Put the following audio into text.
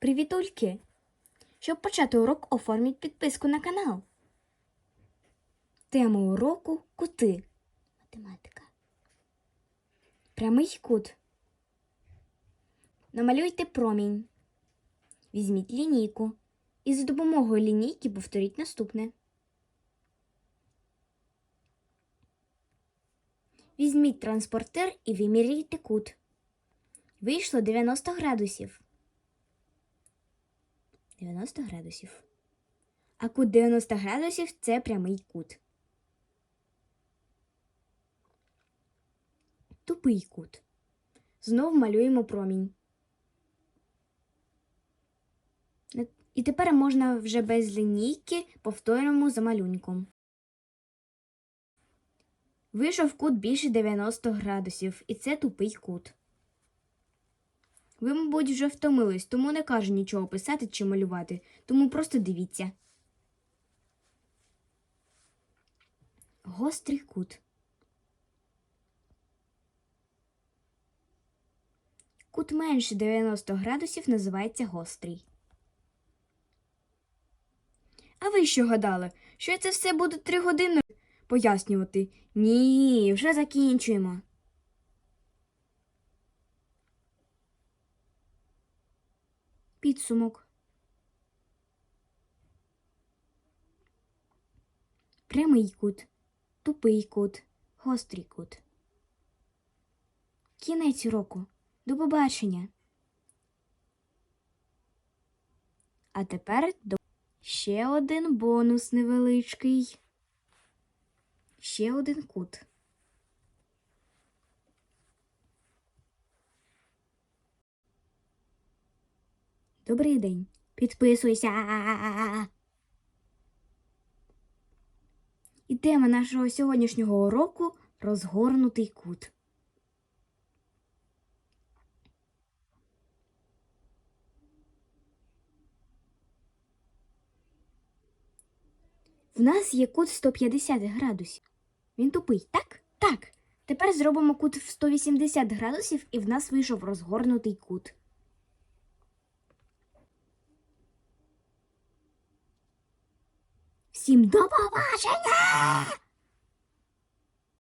Привітульки! Щоб почати урок, оформіть підписку на канал. Тема уроку кути. Математика. Прямий кут. Намалюйте промінь. Візьміть лінійку і за допомогою лінійки повторіть наступне. Візьміть транспортер і вимірюйте кут. Вийшло 90 градусів. 90 градусів. А кут 90 градусів це прямий кут. Тупий кут. Знов малюємо промінь. І тепер можна вже без лінійки повторимо за малюнком. Вийшов кут більше 90 градусів, і це тупий кут. Ви, мабуть, вже втомились, тому не кажу нічого писати чи малювати, тому просто дивіться. Гострий кут. Кут менше 90 градусів називається гострий. А ви що гадали, що я це все буду три години пояснювати? Ні, вже закінчуємо. Підсумок. Прямий кут, тупий кут, гострий кут. Кінець уроку. До побачення. А тепер до ще один бонус невеличкий. Ще один кут. Добрий день. Підписуйся. І тема нашого сьогоднішнього уроку розгорнутий кут. В нас є кут 150 градусів. Він тупий, так? Так. Тепер зробимо кут в 180 градусів, і в нас вийшов розгорнутий кут. Всім до побачення!